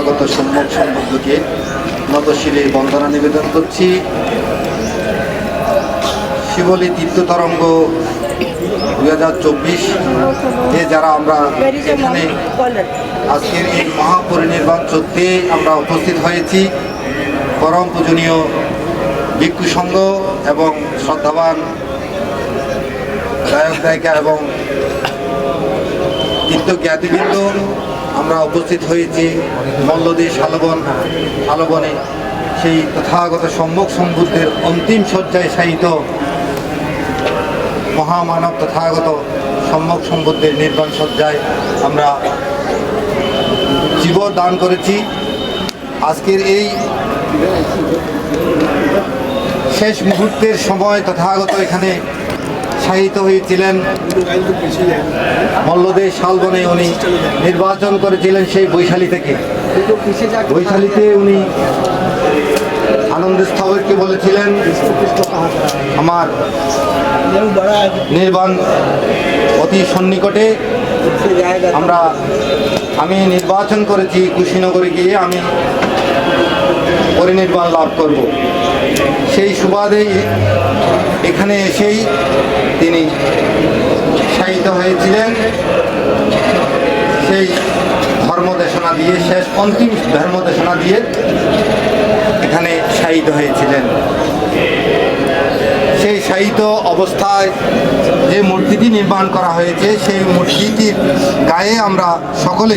তথাগত সম্যক সম্বন্ধকে নতশিরে বন্দনা নিবেদন করছি। শিবলী তীর্থতরঙ্গ দুই হাজার চব্বিশ এ যারা আমরা এখানে আজকের এই মহাপরিনির্বাণ চলতে আমরা উপস্থিত হয়েছি, পরম পূজনীয় ভিক্ষু সংঘ এবং শ্রদ্ধাবান গায়ক গায়িকা এবং তীর্থজ্ঞাতিবৃন্দ আমরা উপস্থিত হয়েছি মল্লদী শালবন শালবনে। সেই তথাগত সম্মুখ সম্বুদ্ধের অন্তিম শয্যায় শায়িত মহামানব তথাগত সম্মুখ সম্বুদ্ধের নির্বাণ শয্যায় আমরা জীব দান করেছি। আজকের এই শেষ মুহূর্তের সময় তথাগত এখানে শায়িত হয়েছিলেন। মল্লদে শালবনে উনি নির্বাচন করেছিলেন সেই বৈশালী থেকে। বৈশালীতে উনি আনন্দ স্থবরকে বলেছিলেন, আমার নির্বাণ অতি সন্নিকটে আমরা, আমি নির্বাচন করেছি কুশীনগরে গিয়ে, আমি পরিনির্বাণ লাভ করব। সেই সুবাদেই এখানে এসেই তিনি শায়িত হয়েছিলেন। সেই ধর্মদেশনা দিয়ে, শেষ অন্তিম ধর্মদেশনা দিয়ে এখানে শায়িত হয়েছিলেন। সেই শায়িত অবস্থায় যে মূর্তিটি নির্মাণ করা হয়েছে, সেই মূর্তিটির গায়ে আমরা সকলে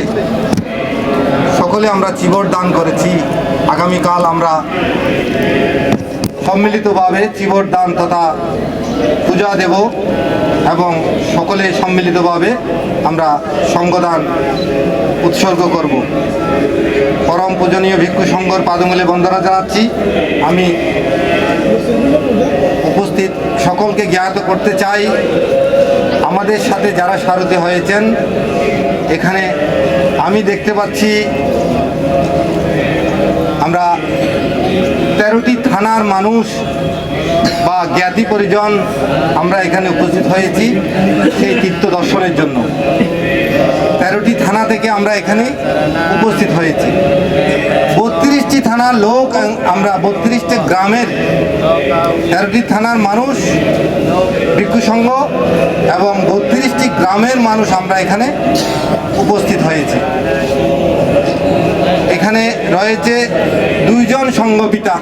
সকলে আমরা চিবর দান করেছি। আগামীকাল আমরা সম্মিলিতভাবে চিবর দান তথা পূজা দেব এবং সকলে সম্মিলিতভাবে আমরা সঙ্গদান উৎসর্গ করব। পরম পূজনীয় ভিক্ষু সংঘর পাদমূলে বন্দনা জানাচ্ছি। আমি উপস্থিত সকলকে জ্ঞাত করতে চাই। আমাদের সাথে যারা সারথি হয়েছেন, এখানে আমি দেখতে পাচ্ছি আমরা তেরোটি থানার মানুষ বা জ্ঞাতি পরিজন আমরা এখানে উপস্থিত হয়েছি সেই তীর্থ দর্শনের জন্য। তেরোটি থানা থেকে আমরা এখানে উপস্থিত হয়েছি। বত্রিশটি থানার লোক আমরা বত্রিশটি গ্রামের তেরোটি থানার মানুষ, ভিক্ষু সংঘ এবং বত্রিশটি গ্রামের মানুষ আমরা এখানে উপস্থিত হয়েছি। এখানে রয়েছে দুইজন সংঘপিতা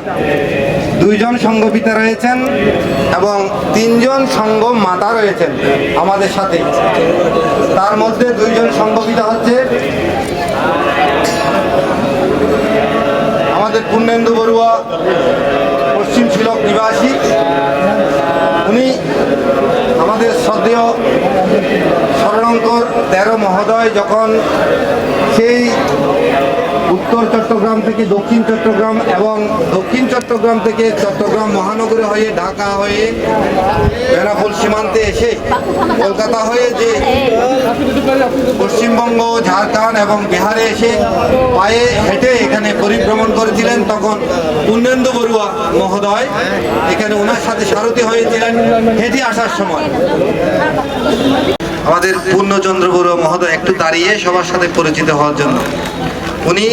দুইজন সংঘপিতা রয়েছেন এবং তিনজন সংঘ মাতা রয়েছেন আমাদের সাথে। তার মধ্যে দুইজন সংঘপিতা হচ্ছে আমাদের পূর্ণেন্দু বড়ুয়া, পশ্চিম শিলক নিবাসী। উনি আমাদের শ্রদ্ধেয় শরণঙ্কর তেরো মহোদয় যখন সেই উত্তর চট্টগ্রাম থেকে দক্ষিণ চট্টগ্রাম এবং দক্ষিণ চট্টগ্রাম থেকে চট্টগ্রাম মহানগরে হয়ে ঢাকা হয়ে বেনাফুল সীমান্তে এসে কলকাতা হয়ে যে পশ্চিমবঙ্গ, ঝাড়খণ্ড এবং বিহারে এসে পায়ে হেঁটে এখানে পরিভ্রমণ করেছিলেন তখন পূর্ণেন্দু বড়ুয়া মহোদয়। এখানে ওনার সাথে সারথি হয়েছিলেন হেঁটে আসার সময়। আমাদের পূর্ণচন্দ্র বড়ুয়া মহোদয় একটু দাঁড়িয়ে সবার সাথে পরিচিত হওয়ার জন্য। উনি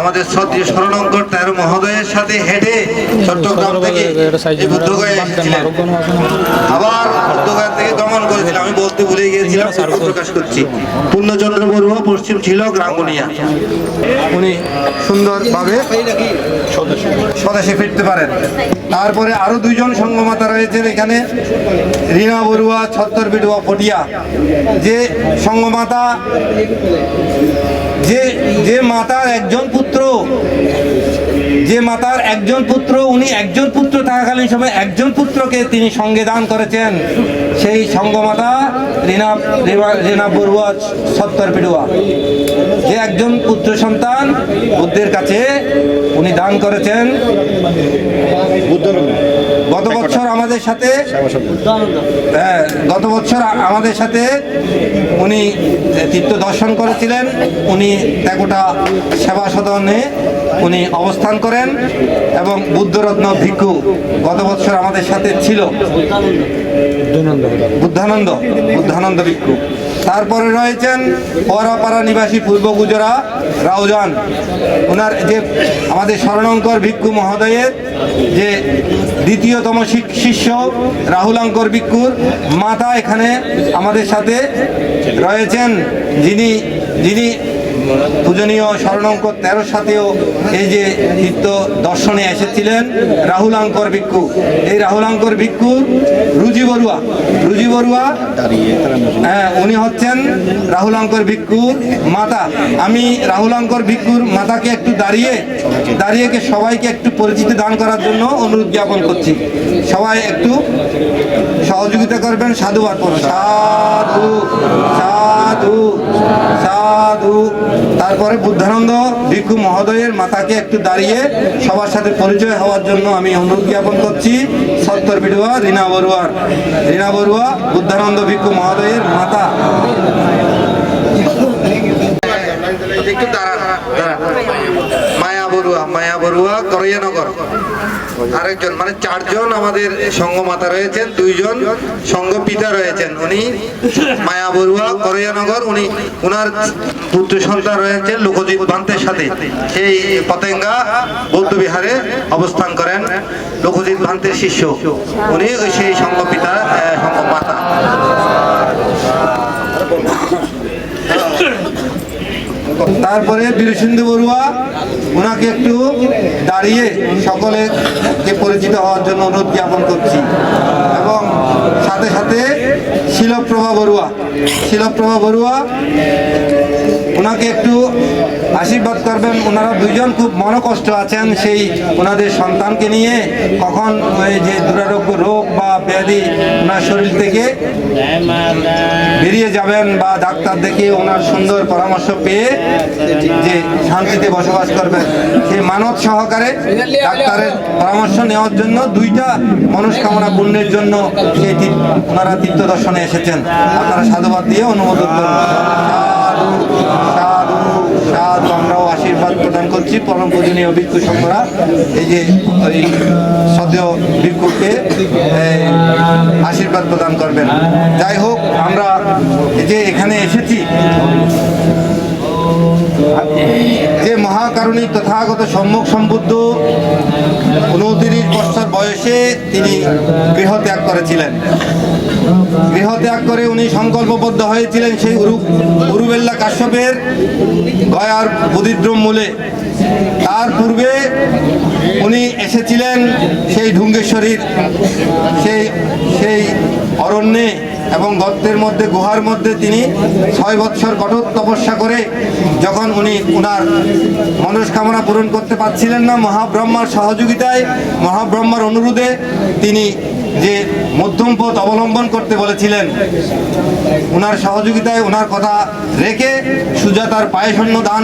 আমাদের শ্রদ্ধেয় শরণঙ্কর তেরো মহোদয়ের সাথে হেঁটে চট্টগ্রাম থেকে বুদ্ধগয়া এসেছিলেন। আবার বুদ্ধগয়া থেকে গমন করেছিলেন। আমি বলতে ভুলে গিয়েছিলাম প্রকাশ করছি। পূর্ণচন্দ্র বড়ুয়া পশ্চিম ছিল রাঙ্গুনিয়া। উনি সুন্দরভাবে স্বদেশে ফিরতে পারেন। তারপরে আরও দুইজন সঙ্গমাতা রয়েছেন এখানে। রিনা বড়ুয়া ছত্তর বিডুয়া ফটিয়া। যে সঙ্গমাতা যে যে মাতার একজন পুত্র। যে মাতার একজন পুত্র, উনি একজন পুত্র থাকাকালীন সময় একজন পুত্রকে তিনি সঙ্গে দান করেছেন। সেই সঙ্গমাতা রিনা রিনা- বড়ুয়া সত্তর পিডুয়া। যে একজন পুত্র সন্তান বুদ্ধের কাছে উনি দান করেছেন। গত বছর আমাদের সাথে হ্যাঁ, গত বছর আমাদের সাথে উনি তীর্থ দর্শন করেছিলেন উনি ত্যাগোটা সেবা সদনে উনি অবস্থান করেন এবং বুদ্ধরত্ন ভিক্ষু গত বছর আমাদের সাথে ছিল। বুদ্ধানন্দ বুদ্ধানন্দ ভিক্ষু। তারপরে রয়েছেন পরাপাড়া নিবাসী পূর্ব গুজরা রাউজান। ওনার যে আমাদের স্মরণঙ্কর ভিক্ষু মহোদয়ের যে দ্বিতীয়তম শিষ্য রাহুলাঙ্কর ভিক্ষুর মাতা এখানে আমাদের সাথে রয়েছেন। যিনি যিনি পূজনীয় স্মরণঙ্কর তেরোর সাথেও এই যে তীর্থ দর্শনে এসেছিলেন রাহুলাঙ্কর ভিক্ষু। এই রাহুলাঙ্কর ভিক্ষুর রুজি বড়ুয়া রুজি বড়ুয়া হ্যাঁ উনি হচ্ছেন রাহুলাঙ্কর ভিক্ষুর মাতা। আমি রাহুলাঙ্কর ভিক্ষুর মাতাকে একটু দাঁড়িয়ে দাঁড়িয়েকে সবাইকে একটু পরিচিতি দান করার জন্য অনুরোধ জ্ঞাপন করছি। সবাই একটু সহযোগিতা করবেন, সাধুবাদ সাধু সাধু সাধু। তারপরে বুদ্ধানন্দ ভিক্ষু মহোদয়ের মাতাকে একটু দাঁড়িয়ে সবার সাথে পরিচয় হওয়ার জন্য আমি অনুরোধ জ্ঞাপন করছি। সত্তর বিডুয়া রীনা বড়ুয়ার রীনা বড়ুয়া, বুদ্ধানন্দ ভিক্ষু মহোদয়ের মাতা। দাঁড়া মায়া বড়ুয়া, মায়া বড়ুয়া, করৈয়ানগর। আরেকজন মানে চারজন আমাদের সঙ্গ মাতা রয়েছেন, দুইজন সঙ্গ পিতা রয়েছেন। উনি মায়া বড়ুয়া, করৈয়ানগর, উনি উনার পুত্র সন্তান রয়েছেন লোকজিৎ ভান্তের সাথে। সেই পতেঙ্গা বৌদ্ধ বিহারে অবস্থান করেন লোকজিৎ ভান্তের শিষ্য। উনি সেই সঙ্গ পিতা সঙ্গ মাতা তারপরে বীরসিন্ধু বড়ুয়া ওনাকে একটু দাঁড়িয়ে সকলেকে পরিচিত হওয়ার জন্য অনুরোধ জ্ঞাপন করছি। এবং সাথে সাথে শিলপ্রভা বড়ুয়া শিলপ্রভা বড়ুয়া, ওনাকে একটু আশীর্বাদ করবেন। ওনারা দুইজন খুব মনকষ্ট আছেন সেই ওনাদের সন্তানকে নিয়ে। কখন যে দুরারোগ্য রোগ বা ব্যাধি ওনার শরীর থেকে বেরিয়ে যাবেন বা ডাক্তার দেখে ওনার সুন্দর পরামর্শ পেয়ে যে শান্তিতে বসবাস করবেন। সেই মানব সহকারে ডাক্তারের পরামর্শ নেওয়ার জন্য দুইটা মনস্কামনা পূর্ণের জন্য সেই ওনারা তীর্থ দর্শনে এসেছেন। আপনারা সাধুবাদ দিয়ে অনুমোদন করুন। সাধু সাধু সাধু, আমরাও আশীর্বাদ প্রদান করছি। পরম পূজনীয় ভিক্ষু সঙ্গরা, এই যে ওই সদ্য ভিক্ষুকে আশীর্বাদ প্রদান করবেন। যাই হোক, আমরা এই যে এখানে এসেছি যে মহাকারণিক তথাগত সম্মুখ সম্বুদ্ধ উনত্রিশ বছর বয়সে তিনি গৃহ ত্যাগ করেছিলেন। গৃহ ত্যাগ করে উনি সংকল্পবদ্ধ হয়েছিলেন সেই উরু, উরুবেল্লা কাশ্যপের গয়ার বুদিদ্রম মূলে। তার পূর্বে উনি এসেছিলেন সেই ঢুঙ্গেশ্বরীর, সেই সেই অরণ্যে এবং গর্তের মধ্যে, গুহার মধ্যে তিনি ছয় বৎসর কঠোর তপস্যা করে যখন উনি ওনার মনস্কামনা পূরণ করতে পারছিলেন না, মহাব্রহ্মার সহযোগিতায়, মহাব্রহ্মার অনুরোধে তিনি যে মধ্যম পথ অবলম্বন করতে বলেছিলেন ওনার সহযোগিতায় ওনার কথা রেখে সুজাতার পায়সন্য দান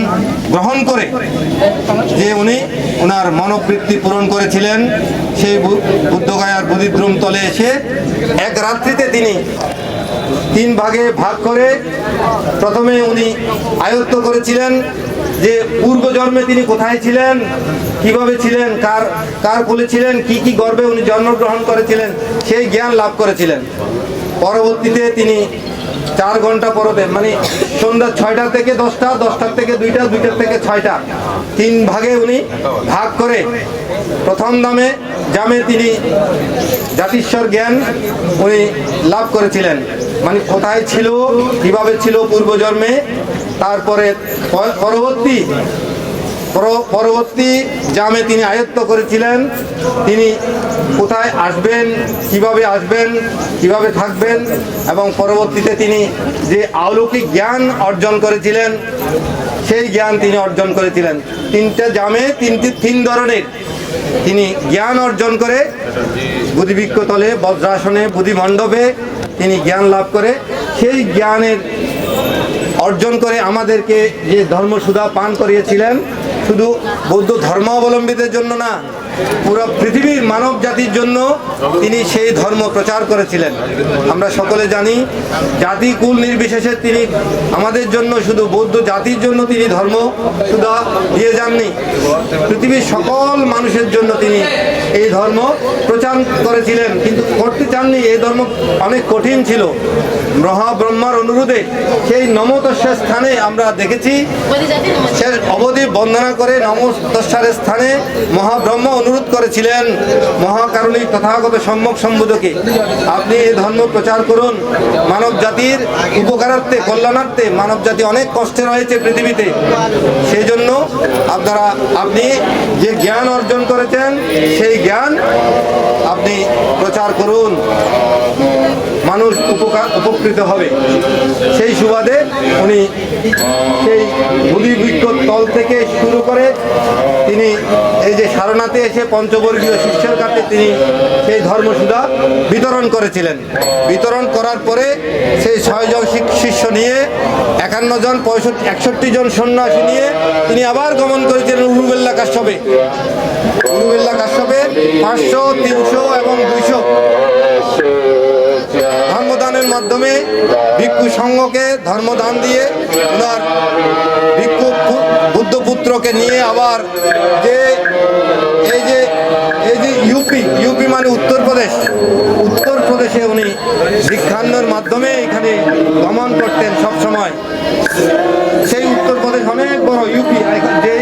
গ্রহণ করে যে উনি ওনার মনোবৃত্তি পূরণ করেছিলেন, সেই বুদ্ধগয়ার বুদিদ্রুম তলে এসে এক রাত্রিতে তিনি তিন ভাগে ভাগ করে প্রথমে উনি আয়ত্ত করেছিলেন যে পূর্ব জন্মে তিনি কোথায় ছিলেন, কীভাবে ছিলেন, কার কার কোলে ছিলেন, কি কি গর্বে উনি জন্মগ্রহণ করেছিলেন, সেই জ্ঞান লাভ করেছিলেন। পরবর্তীতে তিনি চার ঘণ্টা পরবে মানে সন্ধ্যা ছয়টা থেকে দশটা, দশটার থেকে দুইটা, দুইটার থেকে ছয়টা। তিন ভাগে উনি ভাগ করে, প্রথম দামে জামে তিনি জাতিশ্বর জ্ঞান উনি লাভ করেছিলেন। মানে কোথায় ছিল, কীভাবে ছিল পূর্বজন্মে, তারপরে পরবর্তী পর- পরবর্তী জামে তিনি আয়ত্ত করেছিলেন। তিনি কোথায় আসবেন, কীভাবে আসবেন, কীভাবে থাকবেন এবং পরবর্তীতে তিনি যে আলৌকিক জ্ঞান অর্জন করেছিলেন, সেই জ্ঞান তিনি অর্জন করেছিলেন। তিনটা জামে, তিনটি তিন ধরনের। তিনি জ্ঞান অর্জন করে বুধিবৃক্ষ তলে, বজ্রাসনে বুদ্ধি মণ্ডপে তিনি জ্ঞান লাভ করে, সেই জ্ঞানের অর্জন করে আমাদেরকে যে ধর্মসুধা পান করিয়েছিলেন শুধু বৌদ্ধ ধর্মাবলম্বীদের জন্য না পুরো পৃথিবীর মানব জাতির জন্য তিনি সেই ধর্ম প্রচার করেছিলেন। আমরা সকলে জানি জাতি কুল নির্বিশেষে তিনি আমাদের জন্য শুধু বৌদ্ধ জাতির জন্য তিনি ধর্ম শুধু দিয়ে যাননি। পৃথিবীর সকল মানুষের জন্য তিনি এই ধর্ম প্রচার করেছিলেন। কিন্তু করতে চাননি এই ধর্ম অনেক কঠিন ছিল। মহাব্রহ্মার অনুরোধে সেই নমতস্যের স্থানে আমরা দেখেছি সে অবধি বন্দনা করে নমস্তস্যার স্থানে মহাব্রহ্ম অনুরোধ করেছিলেন মহাকারণিক তথাগত সম্যক সম্বোধকে। আপনি এই ধর্ম প্রচার করুন। মানব জাতির উপকারার্থে, কল্যাণার্থে মানব জাতি অনেক কষ্টে রয়েছে পৃথিবীতে। সেই জন্য আপনারা, আপনি যে জ্ঞান অর্জন করেছেন, সেই জ্ঞান আপনি প্রচার করুন। মানুষ উপকার উপকৃত হবে। সেই সুবাদে উনি সেই বুধি বৃক্ষ তল থেকে শুরু করে তিনি এই যে সারনাথে এসে পঞ্চবর্গীয় শিষ্যের কাছে তিনি সেই ধর্মসুধা বিতরণ করেছিলেন। বিতরণ করার পরে সেই ছয়জন শিষ্য নিয়ে একান্ন জন, পঁয়ষট্টি, একষট্টি জন সন্ন্যাসী নিয়ে তিনি আবার গমন করেছিলেন উরুবেল্লা কাশ্যপে। উরুবেল্লা কাশ্যপে পাঁচশো, তিনশো এবং দুইশো। ধর্মদানের মাধ্যমে ভিক্ষু সংঘকে ধর্মদান দিয়ে ওনার ভিক্ষু বুদ্ধপুত্রকে নিয়ে আবার যে, এই যে এই যে ইউপি ইউপি মানে উত্তরপ্রদেশ উত্তরপ্রদেশে উনি ভিক্ষান্নর মাধ্যমে এখানে গমন করতেন সব সময় সেই উত্তরপ্রদেশ অনেক বড় ইউপি যে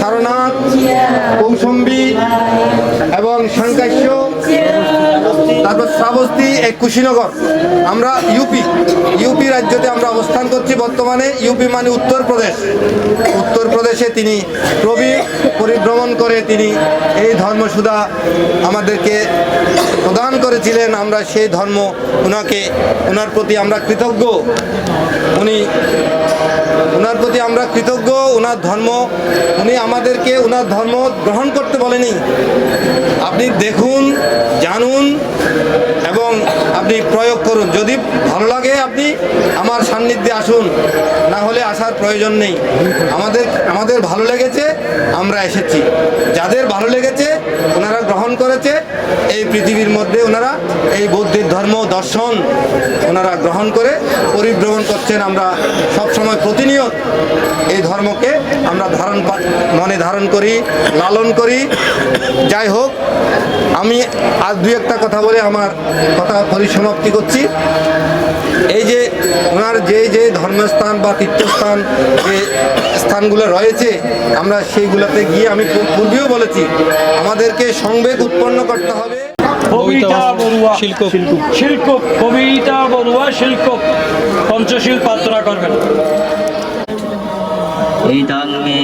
সারনাথ, কৌশম্বী এবং তারপর শ্রাবস্তি এই কুশীনগর। আমরা ইউপি ইউপি রাজ্যতে আমরা অবস্থান করছি বর্তমানে, ইউপি মানে উত্তরপ্রদেশ। উত্তরপ্রদেশে তিনি প্রবি পরিভ্রমণ করে তিনি এই ধর্মসুধা আমাদেরকে প্রদান করেছিলেন, আমরা সেই ধর্ম ওনাকে ওনার প্রতি আমরা কৃতজ্ঞ। উনি ওনার প্রতি আমরা কৃতজ্ঞ ওনার ধর্ম, উনি আমাদেরকে ওনার ধর্ম গ্রহণ করতে বলেনি। আপনি দেখুন, জানুন আপনি প্রয়োগ করুন। যদি ভালো লাগে আপনি আমার সান্নিধ্যে আসুন, না হলে আসার প্রয়োজন নেই। আমাদের আমাদের ভালো লেগেছে, আমরা এসেছি। যাদের ভালো লেগেছে, ওনারা গ্রহণ করেছে, এই পৃথিবীর মধ্যে ওনারা, এই বৌদ্ধের ধর্ম দর্শন ওনারা গ্রহণ করে পরিভ্রমণ করছেন আমরা সবসময় প্রতিনিয়ত। এই ধর্মকে আমরা ধারণ মনে ধারণ করি, লালন করি। যাই হোক, আমি আর দু একটা কথা বলে আমার কথা পরিসমাপ্তি করছি। করছি। এই যে ওনার যে যে ধর্মস্থান বা তীর্থস্থান যে স্থানগুলো রয়েছে আমরা সেইগুলোতে গিয়ে আমি পূর্বেও বলেছি আমাদেরকে সংবেগ উৎপন্ন করতে হবে। কবিতা শিল্প কবিতা শিল্প এই দান মে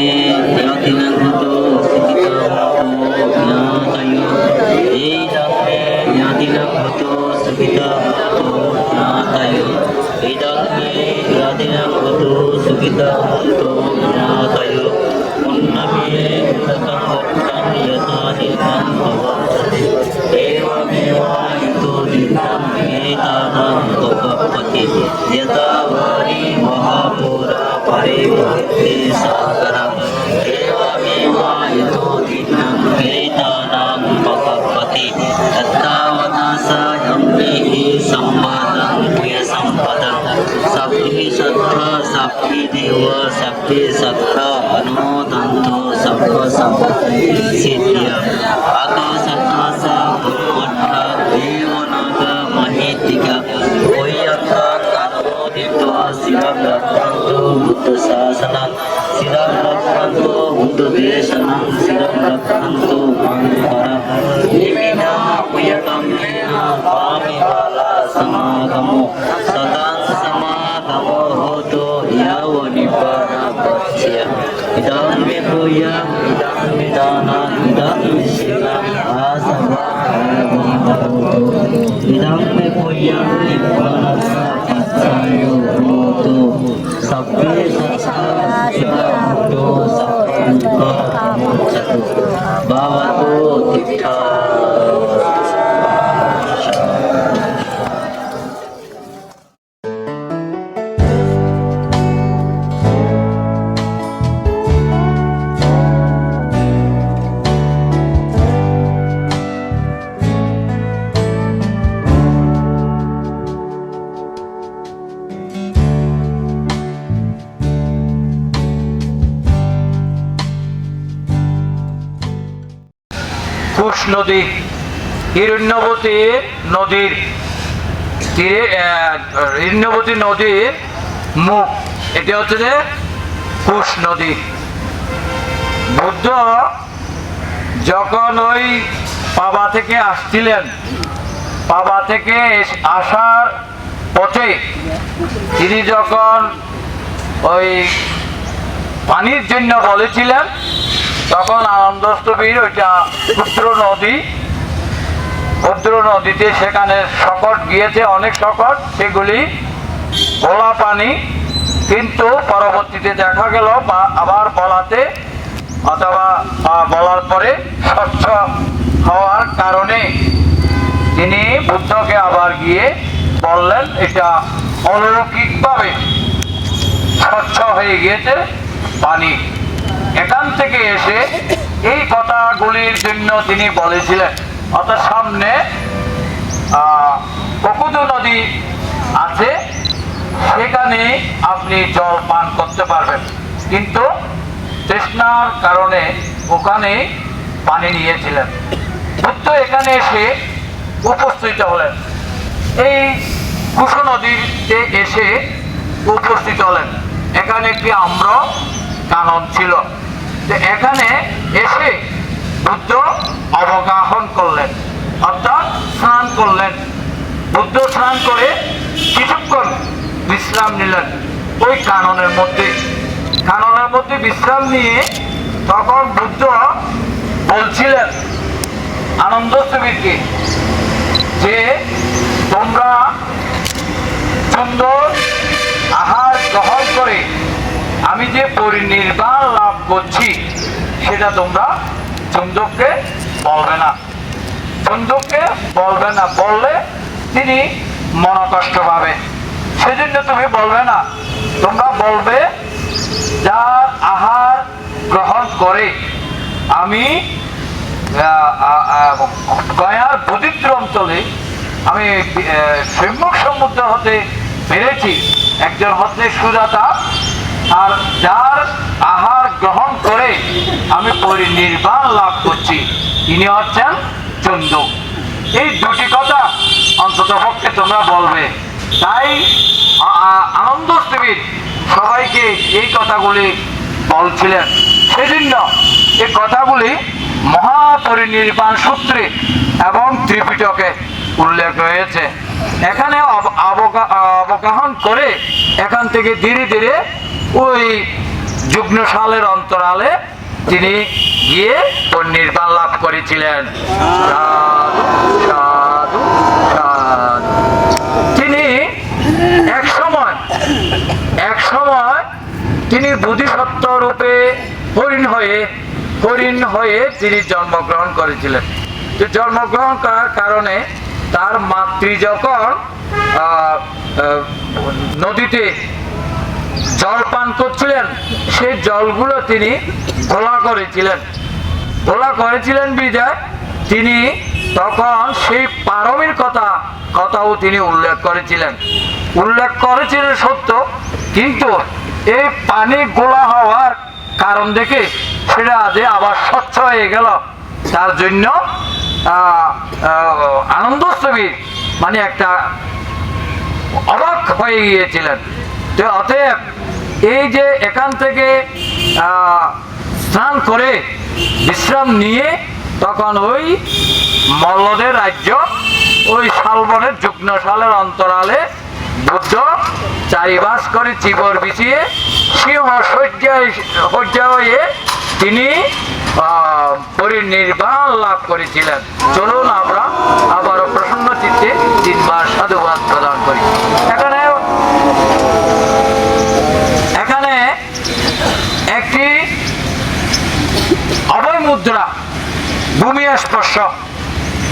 এই पितायो उन्नमे कृतकर्तं यथा नितं महापुरा परे भक्ति सागरम् एवमेवायु सब्भिः देव सब्भिः सत्त्वा अनुमोदन्तु सर्वसम्पत्तिसिद्ध्य आकाशकाशा ब्रह्मण्ड देवनाग महेतिक वैयन्ता अनुमोदित्वा शिरं रक्षन्तु बुद्धशासनं शिरं रक्षन्तु बुद्धदेशनं शिरं रक्षन्तु मङ्गलम् निमिना प्रियकम्येन मे भूयम् निपरपच्चयो নদী হিরণ্যবতীর নদীর তীরে হিরণ্যবতী নদীর মুখ। এটা হচ্ছে যে কুশ নদী। বুদ্ধ যখন ওই পাবা থেকে আসছিলেন, পাবা থেকে আসার পথে তিনি যখন ওই পানির জন্য বলেছিলেন তখন আনন্দস্তবীর ওইটা ক্ষুদ্র নদী। ক্ষুদ্র নদীতে সেখানে শকট গিয়েছে, অনেক শকট সেগুলি ভোলা পানি। কিন্তু পরবর্তীতে দেখা গেল আবার বলাতে অথবা বলার পরে স্বচ্ছ হওয়ার কারণে তিনি বুদ্ধকে আবার গিয়ে বললেন, এটা অলৌকিকভাবে স্বচ্ছ হয়ে গিয়েছে পানি। এখান থেকে এসে এই কথাগুলির জন্য তিনি বলেছিলেন। অর্থাৎ সামনে ককুদু নদী আছে, সেখানে আপনি জল পান করতে পারবেন। কিন্তু তৃষ্ণার কারণে ওখানে পানি নিয়েছিলেন। বুদ্ধ এখানে এসে উপস্থিত হলেন। এই কুশ নদীতে এসে উপস্থিত হলেন। এখানে একটি আম্র কানন ছিল। তো এখানে এসে বুদ্ধ অবগাহন করলেন, অর্থাৎ স্নান করলেন। বুদ্ধ স্নান করে কিছুক্ষণ বিশ্রাম নিলেন। ওই কাননের মধ্যে। কাননের মধ্যে বিশ্রাম নিয়ে তখন বুদ্ধ বলছিলেন আনন্দ ছবিকে যে তোমরা সুন্দর আহার গ্রহণ করে, আমি যে পরিনির্বাণ করছি সেটা তোমরা চন্দককে বলবে না। চন্দককে বলবে না, বললে তিনি মনকষ্ট পাবে। সেজন্য তুমি বলবে না, তোমরা বলবে, যার আহার গ্রহণ করে আমি গয়ার বদিত্র অঞ্চলে আমি সম্মুখ সমুদ্র হতে পেরেছি। একজন হচ্ছে সুজাতা আর যার আহার গ্রহণ করে আমি পরিনির্বাণ লাভ করছি, তিনি হচ্ছেন চন্দু। এই দুটি কথা অন্তত পক্ষে তোমরা বলবে। তাই আনন্দ শিবির সবাইকে এই কথাগুলি বলছিলেন। সেজন্য এই কথাগুলি মহাপরিনির্বাণ সূত্রে এবং ত্রিপিটকে উল্লেখ রয়েছে। এখানে অব- অবগা- অবগাহন করে এখান থেকে ধীরে ধীরে ওই যুগ্নশালের অন্তরালে তিনি গিয়ে নির্বাণ লাভ করেছিলেন। তিনি এক সময় এক সময় তিনি বোধিসত্ত্ব রূপে হরিণ হয়ে হরিণ হয়ে তিনি জন্মগ্রহণ করেছিলেন। জন্মগ্রহণ করার কারণে তার মাতৃ যখন নদীতে জল পান করছিলেন, সেই জলগুলো তিনি ঘোলা করেছিলেন। ঘোলা করেছিলেন বিদায় তিনি তখন সেই পারমির কথা, কথাও তিনি উল্লেখ করেছিলেন। উল্লেখ করেছিলেন সত্য, কিন্তু এই পানি গোলা হওয়ার কারণ দেখে সেটা যে আবার স্বচ্ছ হয়ে গেল। তার জন্য আনন্দস্তবী মানে একটা অবাক হয়ে গিয়েছিলেন। অতএব এই যে এখান থেকে স্নান করে বিশ্রাম নিয়ে তখন ওই মল্লদের রাজ্য, ওই শালবনের যুগ্ন শালের অন্তরালে বুদ্ধ চারিবাস করে চিবর বিছিয়ে সিংহ শয্যা হয়ে তিনি পরিনির্বাণ লাভ করেছিলেন। চলুন আমরা আবারও প্রসন্ন চিত্তে তিনবার সাধুবাদ প্রদান করি এখানে এখানে একটি অভয় মুদ্রা ভূমি স্পর্শ।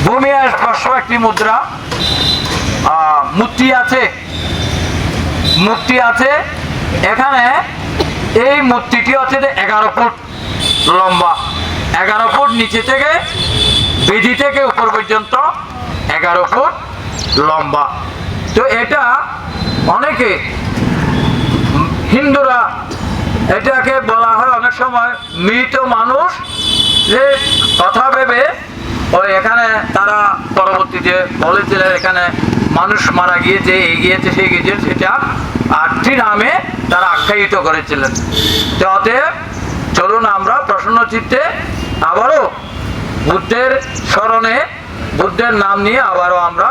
ভূমি স্পর্শ একটি মুদ্রা। মূর্তি আছে। মূর্তি আছে। এখানে এই মূর্তিটি হচ্ছে যে এগারো ফুট লম্বা। এগারো ফুট নিচে থেকে বেদি থেকে উপর পর্যন্ত এগারো ফুট লম্বা। তো এটা অনেকে হিন্দুরা এটাকে বলা হয় অনেক সময় মৃত মানুষ যে কথা ভেবে ওই এখানে তারা পরবর্তীতে বলেছিলেন, এখানে মানুষ মারা গিয়েছে এই গিয়েছে সেই গিয়েছে, সেটা আটটি নামে তারা আখ্যায়িত করেছিলেন। অতএব চলুন আমরা প্রসন্ন চিত্তে আবারও বুদ্ধের স্মরণে, বুদ্ধের নাম নিয়ে আবারও আমরা